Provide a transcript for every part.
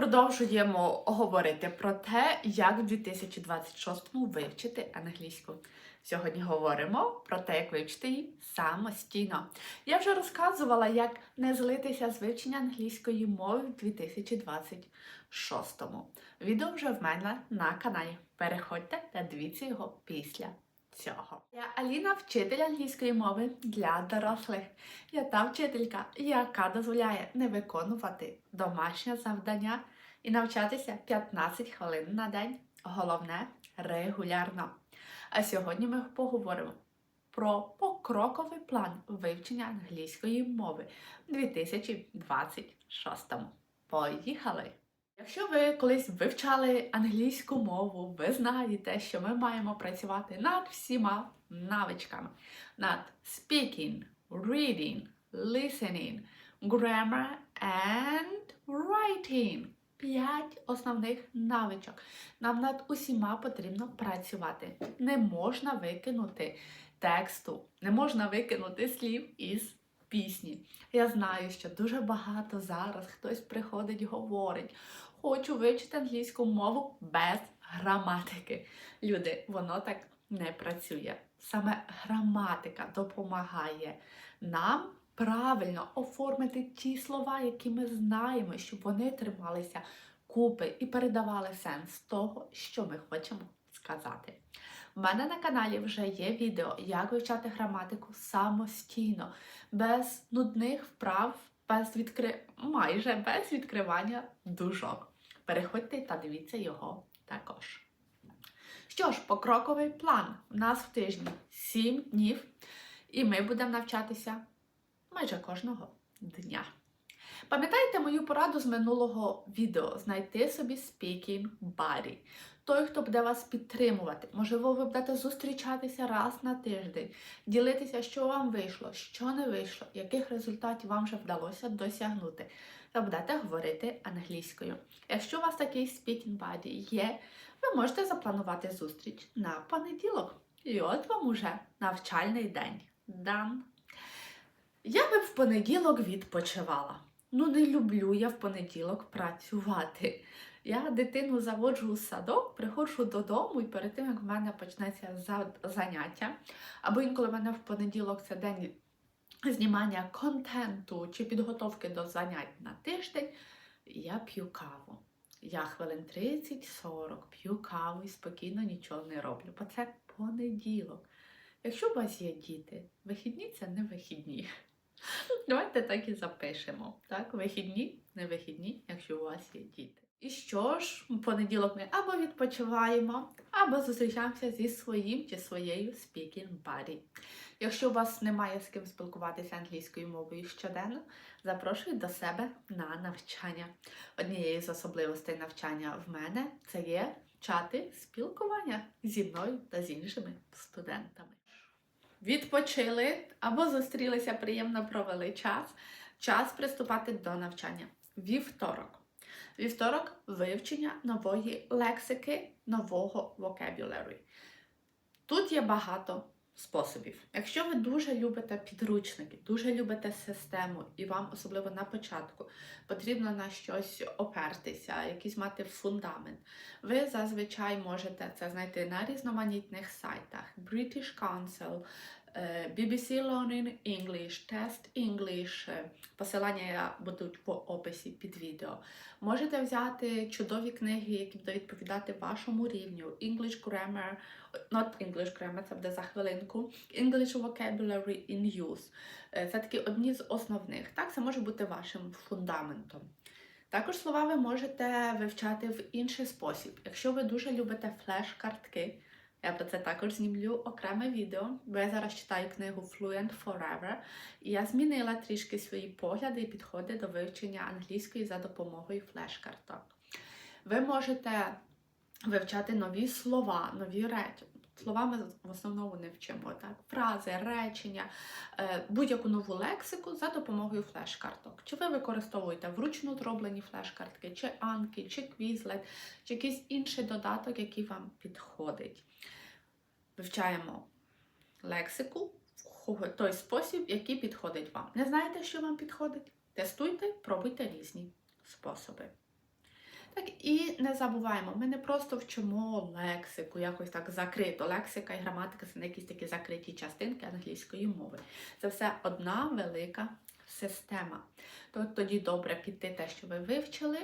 Продовжуємо говорити про те, як в 2026-му вивчити англійську. Сьогодні говоримо про те, як вивчити її самостійно. Я вже розказувала, як не злитися з вивчення англійської мови в 2026-му. Відео вже в мене на каналі. Переходьте та дивіться його після цього. Я Аліна, вчитель англійської мови для дорослих. Я та вчителька, яка дозволяє не виконувати домашнє завдання і навчатися 15 хвилин на день. Головне регулярно. А сьогодні ми поговоримо про покроковий план вивчення англійської мови у 2026. Поїхали! Якщо ви колись вивчали англійську мову, ви знаєте, що ми маємо працювати над всіма навичками: над speaking, reading, listening, grammar and writing. П'ять основних навичок. Нам над усіма потрібно працювати. Не можна викинути тексту, не можна викинути слів із пісні. Я знаю, що дуже багато зараз хтось приходить і говорить: хочу вивчити англійську мову без граматики. Люди, воно так не працює. Саме граматика допомагає нам правильно оформити ті слова, які ми знаємо, щоб вони трималися купи і передавали сенс того, що ми хочемо сказати. У мене на каналі вже є відео, як вивчати граматику самостійно, без нудних вправ, без відкри... майже без відкривання дужок. Переходьте та дивіться його також. Що ж, покроковий план. У нас в тижні 7 днів, і ми будемо навчатися майже кожного дня. Пам'ятаєте мою пораду з минулого відео знайти собі speaking buddy. Той, хто буде вас підтримувати. Можливо, ви будете зустрічатися раз на тиждень, ділитися, що вам вийшло, що не вийшло, яких результатів вам вже вдалося досягнути. Та будете говорити англійською. Якщо у вас такий speaking buddy є, ви можете запланувати зустріч на понеділок. І от вам уже навчальний день. Дан! Я би в понеділок відпочивала. Ну, не люблю я в понеділок працювати. Я дитину заводжу у садок, приходжу додому, і перед тим, як в мене почнеться заняття, або інколи в мене в понеділок це день знімання контенту чи підготовки до занять на тиждень, я п'ю каву. Я хвилин 30-40 п'ю каву і спокійно нічого не роблю, бо це понеділок. Якщо у вас є діти, вихідні це не вихідні. Давайте так і запишемо. Так, вихідні, не вихідні, якщо у вас є діти. І що ж, в понеділок ми або відпочиваємо, або зустрічаємося зі своїм чи своєю speaking buddy. Якщо у вас немає з ким спілкуватися англійською мовою щоденно, запрошую до себе на навчання. Однією з особливостей навчання в мене це є чати спілкування зі мною та з іншими студентами. Відпочили або зустрілися, приємно провели час. Час приступати до навчання. Вівторок. Вівторок вивчення нової лексики, нового vocabulary. Тут є багато способів. Якщо ви дуже любите підручники, дуже любите систему, і вам, особливо на початку, потрібно на щось опертися, якийсь мати фундамент, ви зазвичай можете це знайти на різноманітних сайтах: British Council, BBC Learning English, Test English. е, Посилання будуть в описі під відео. Можете взяти чудові книги, які будуть відповідати вашому рівню. English Grammar, not English Grammar, це буде за хвилинку. English Vocabulary in Use. Е, Це такі одні з основних. Так, це може бути вашим фундаментом. Також слова ви можете вивчати в інший спосіб. Якщо ви дуже любите флеш-картки, я про це також знімлю окреме відео, бо я зараз читаю книгу Fluent Forever, і я змінила трішки свої погляди і підходи до вивчення англійської за допомогою флеш-карток. Ви можете вивчати нові слова, нові речі. Слова ми в основному не вчимо, так? Фрази, речення, е, будь-яку нову лексику за допомогою флеш-карток. Чи ви використовуєте вручну зроблені флеш-картки, чи анки, чи квізлет, чи якийсь інший додаток, який вам підходить. Вивчаємо лексику в той спосіб, який підходить вам. Не знаєте, що вам підходить? Тестуйте, пробуйте різні способи. Так і не забуваємо, ми не просто вчимо лексику, якось так закрито. Лексика і граматика це не якісь такі закриті частинки англійської мови. Це все одна велика система. То тоді добре піти те, що ви вивчили,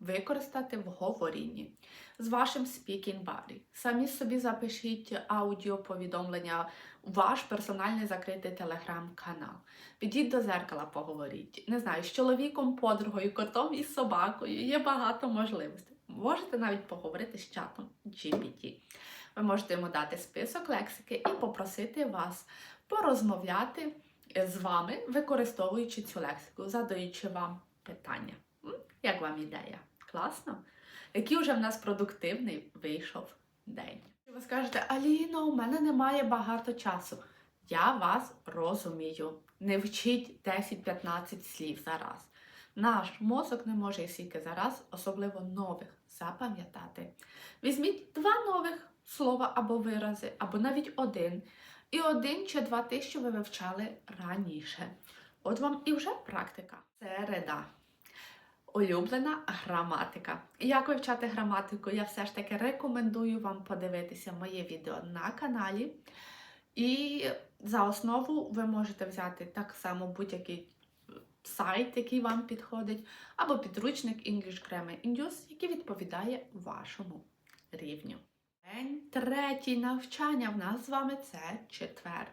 використати в говорінні з вашим speaking buddy. Самі собі запишіть аудіоповідомлення, у ваш персональний закритий телеграм-канал. Підіть до зеркала, поговоріть. Не знаю, з чоловіком, подругою, котом і собакою. Є багато можливостей. Можете навіть поговорити з чатом GPT. Ви можете йому дати список лексики і попросити вас порозмовляти з вами, використовуючи цю лексику, задаючи вам питання. Як вам ідея? Класно? Який вже в нас продуктивний вийшов день? Ви скажете, Аліно, у мене немає багато часу. Я вас розумію. Не вчіть 10-15 слів зараз. Наш мозок не може стільки зараз, особливо нових, запам'ятати. Візьміть два нових слова або вирази, або навіть один. І один чи два що ви вивчали раніше. От вам і вже практика. Середа. Улюблена граматика. Як вивчати граматику, я все ж таки рекомендую вам подивитися моє відео на каналі. І за основу ви можете взяти так само будь-який сайт, який вам підходить, або підручник English Grammar Induce, який відповідає вашому рівню. День третій навчання в нас з вами це четвер.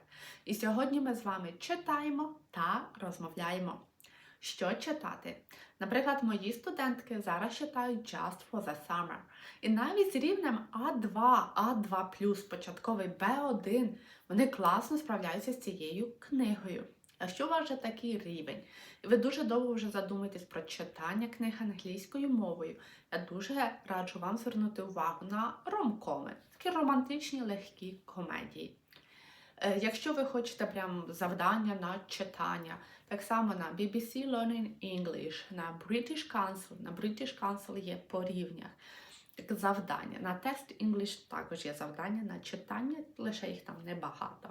І сьогодні ми з вами читаємо та розмовляємо. Що читати? Наприклад, мої студентки зараз читають Just for the Summer. І навіть з рівнем А2, А2, початковий Б1, вони класно справляються з цією книгою. А що у вас вже такий рівень? І ви дуже довго вже задумаєтесь про читання книг англійською мовою. Я дуже раджу вам звернути увагу на ромкоми, такі романтичні легкі комедії. Е, Якщо ви хочете прям завдання на читання, так само на BBC Learning English, на British Council, на British Council є по рівнях завдання. На тест English також є завдання на читання, лише їх там небагато.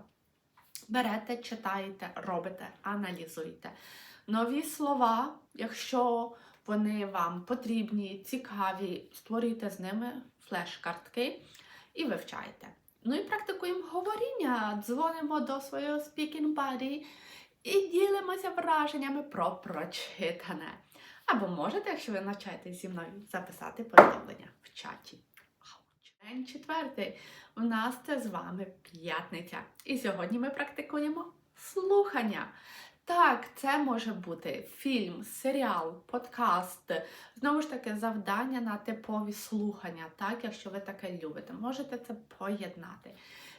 Берете, читаєте, робите, аналізуєте. Нові слова, якщо вони вам потрібні, цікаві, створюйте з ними флеш-картки і вивчайте. Ну і практикуємо говоріння, дзвонимо до свого speaking buddy і ділимося враженнями про прочитане. Або можете, якщо ви навчаєтесь зі мною, записати повідомлення в чаті. День четвертий. У нас це з вами п'ятниця. І сьогодні ми практикуємо слухання. Так, це може бути фільм, серіал, подкаст, знову ж таки, завдання на типові слухання, так, якщо ви таке любите, можете це поєднати.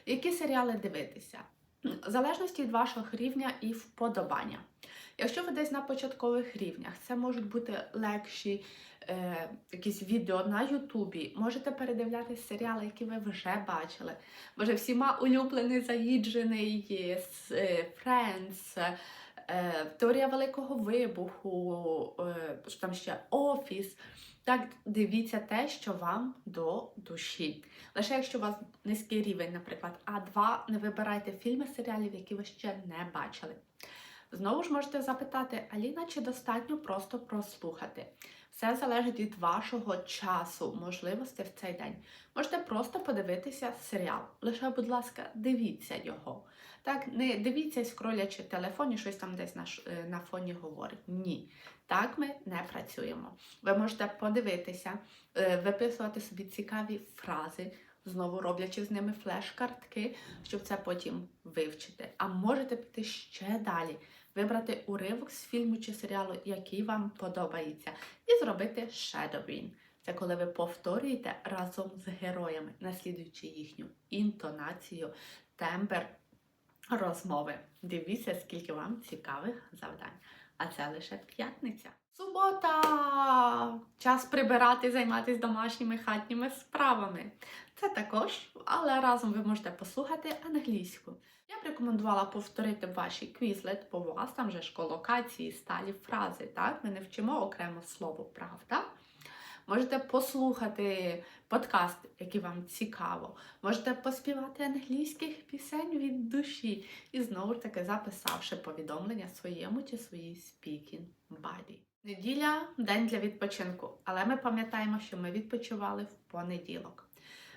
Які серіали дивитися? В залежності від вашого рівня і вподобання. Якщо ви десь на початкових рівнях, це можуть бути легші е, якісь відео на Ютубі, можете передивлятися серіали, які ви вже бачили. Може, всіма улюблений заїджений є е, Friends, е, Теорія Великого Вибуху, е, що там ще Офіс. Так, дивіться те, що вам до душі. Лише якщо у вас низький рівень, наприклад, А2, не вибирайте фільми, серіалів, які ви ще не бачили. Знову ж можете запитати, Аліна, чи достатньо просто прослухати? Все залежить від вашого часу, можливостей в цей день. Можете просто подивитися серіал. Лише, будь ласка, дивіться його. Так, не дивіться, скролячи телефон і щось там десь на, е, на фоні говорить. Ні. Так ми не працюємо. Ви можете подивитися, е, виписувати собі цікаві фрази, знову роблячи з ними флеш-картки, щоб це потім вивчити. А можете піти ще далі, вибрати уривок з фільму чи серіалу, який вам подобається, і зробити shadowing. Це коли ви повторюєте разом з героями, наслідуючи їхню інтонацію, тембр розмови. Дивіться, скільки вам цікавих завдань. А це лише п'ятниця. Субота! Час прибирати, займатися домашніми хатніми справами. Це також, але разом ви можете послухати англійську. Я б рекомендувала повторити ваші квізлет, бо у вас там же ж колокації, сталі фрази, так? Ми не вчимо окремо слово, правда? Можете послухати подкаст, який вам цікаво. Можете поспівати англійських пісень від душі. І знову ж таки записавши повідомлення своєму чи своїй speaking buddy. Неділя день для відпочинку, але ми пам'ятаємо, що ми відпочивали в понеділок.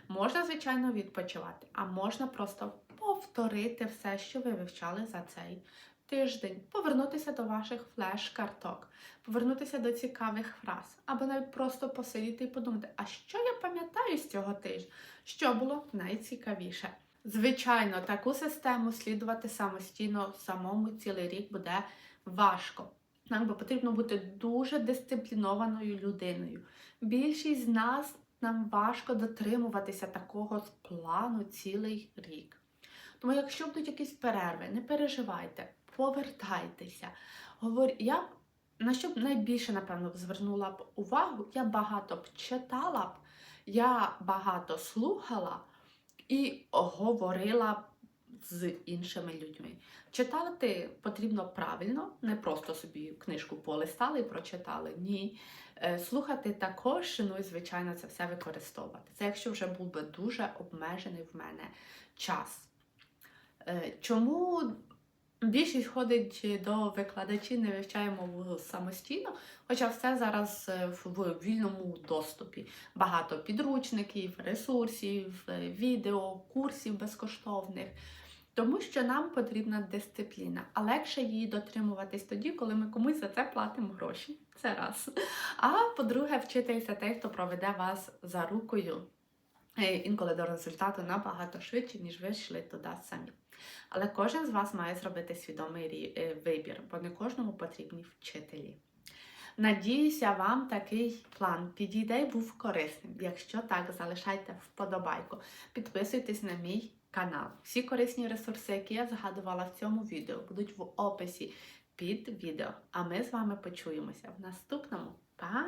Можна, звичайно, відпочивати, а можна просто повторити все, що ви вивчали за цей тиждень, повернутися до ваших флеш-карток, повернутися до цікавих фраз, або навіть просто посидіти і подумати, а що я пам'ятаю з цього тижня, що було найцікавіше. Звичайно, таку систему слідувати самостійно самому цілий рік буде важко. Нам би потрібно бути дуже дисциплінованою людиною. Більшість з нас нам важко дотримуватися такого плану цілий рік. Тому, якщо будуть якісь перерви, не переживайте, повертайтеся. Я на що б найбільше, напевно, звернула б увагу, я багато б читала б, я багато слухала і говорила б з іншими людьми. Читати потрібно правильно, не просто собі книжку полистали і прочитали. Ні. Е, Слухати також, ну і звичайно, це все використовувати. Це якщо вже був би дуже обмежений в мене час. Е, Чому більшість ходить до викладачів, не вивчає мову самостійно, хоча все зараз е, в вільному доступі. Багато підручників, ресурсів, е, відео, курсів безкоштовних. Тому що нам потрібна дисципліна, а легше її дотримуватись тоді, коли ми комусь за це платимо гроші. Це раз. А по-друге, вчитися той, хто проведе вас за рукою. Е, Інколи до результату набагато швидше, ніж ви йшли туди самі. Але кожен з вас має зробити свідомий е, вибір, бо не кожному потрібні вчителі. Надіюся, вам такий план підійде і був корисним. Якщо так, залишайте вподобайку. Підписуйтесь на мій канал. Всі корисні ресурси, які я згадувала в цьому відео, будуть в описі під відео. А ми з вами почуємося в наступному. Па!